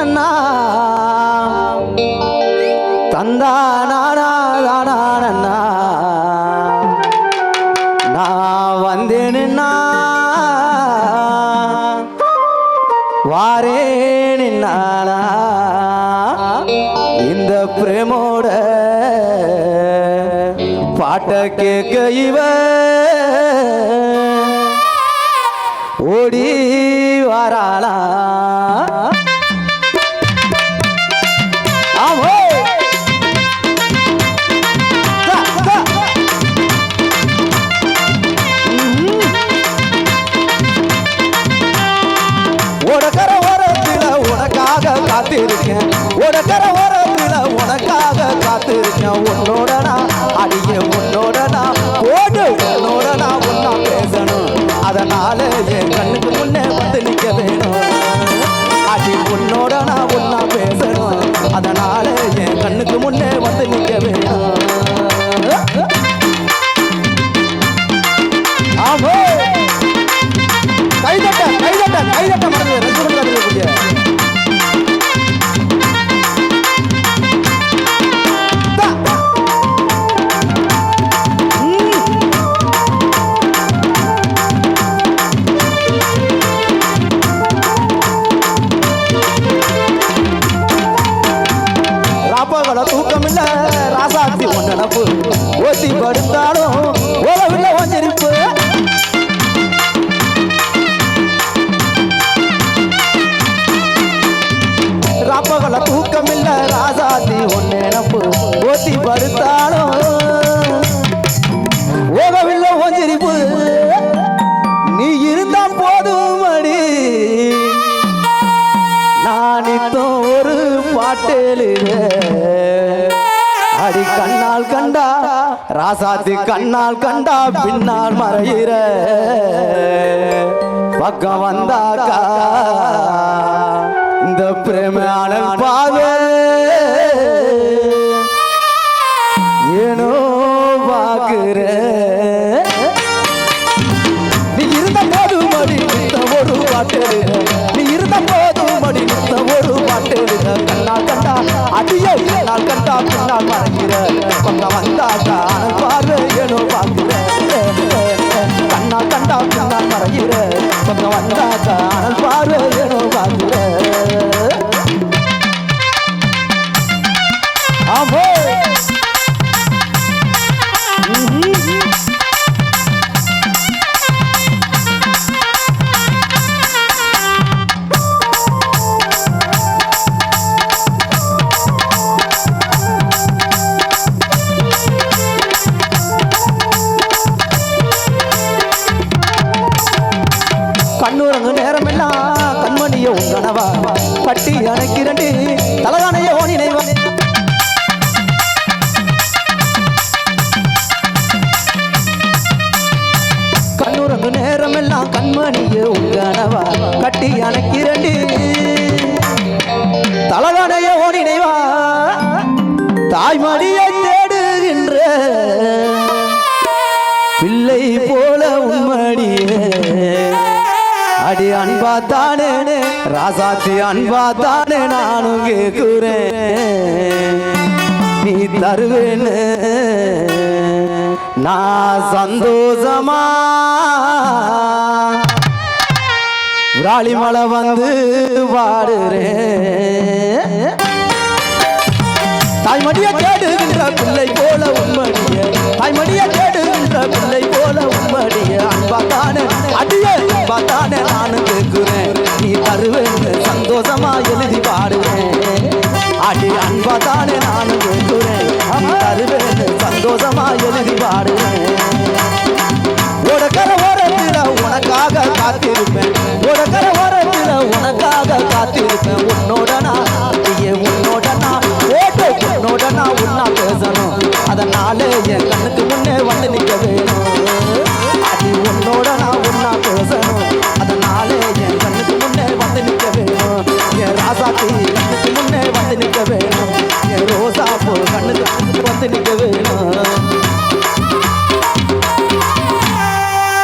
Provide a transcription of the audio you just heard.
தானண்ணா தந்தா நானா தானானண்ணா நான் வந்தேன்னா வாரே நின்னானா இந்த பிரேமோட பாட்டை கேட்க இவ ஓடி வாராளா. காத்திருக்கேன் உன்னோட நான் அடிய ஓடு உன்னோட ஒன்னா பேசணும். அதனால என் கண்ணுக்கு முன்னே வந்து நிக்க நினப்பு ஓட்டி படுத்தாலும் ஓலவில்லை ஒஞ்சரிப்பு ரப்பகல தூக்கம் இல்ல ராசாத்தி ஒன்னு நினப்பு ஓட்டி படுத்தாலும் ஓகவில்லை ஒஞ்சரிப்பு நீ இருந்தா போதும் அடி. ஒரு கண்ணால் கண்டா ராசாத்தி கண்ணால் கண்டா பின்னால் மறையிற. பக்கம் வந்தாக்கா இந்த பிரேமான பாவே ஏனோ பாக்குறேன் நீ இருந்த போது மடி ஒரு பாட்டு நீ இருந்த போது மடி ஒரு பாட்டு கண்ணால் கண்டா அடியோ கண்ணால் கண்டா பின்னால் மறைகிற பக்கம் வந்தாக்கா அனல் பார்வை ஏனோ பார்க்கிற. கண்ணா கண்டா கண்ணா மறைகிற பக்கம் வந்தாக்கா அனல் பார்வை ஏனோ கண்ணுறங்கு நேரமெல்லாம் கண்மணிய உங்கனவா? பட்டி அணைக்கிறண்டு தலகானைய ஓ நினைவா? கண்ணுறங்கு நேரமெல்லாம் கண்மணிய உங்கனவா? கட்டி அணைக்கிறண்டு தலகானைய ஓ நினைவா? தாய்மடியை தேடுகின்ற பிள்ளை போல உண்மடியே அடி அன்பா தானே ராசாத்தி அன்பா தானே நானும் கேக்குறேன் நீ தருவேன்னு நான் சந்தோஷமா? விராலிமலை வந்து வாடுறேன் தாய்மடிய கேடுகின்ற பிள்ளை போல உண்மடிய தாய்மடிய கேடுகின்ற பிள்ளை அடி அன்பதானே நானும் கேட்கிறேன் தருவேன் சந்தோஷமா எழுதி பாடுவேன். உனக்கர ஓரத்தில் உனக்காக காத்திருப்பேன். உனக்கர ஓரத்தில் உனக்காக காத்திருப்பேன். உன்னோட நான் உன்னோட நான் ஓட்டு உன்னோட நான் உன்னா பேசணும். அதனாலே என் கண்ணுக்கு முன்னே வந்து நிற்க வேணும்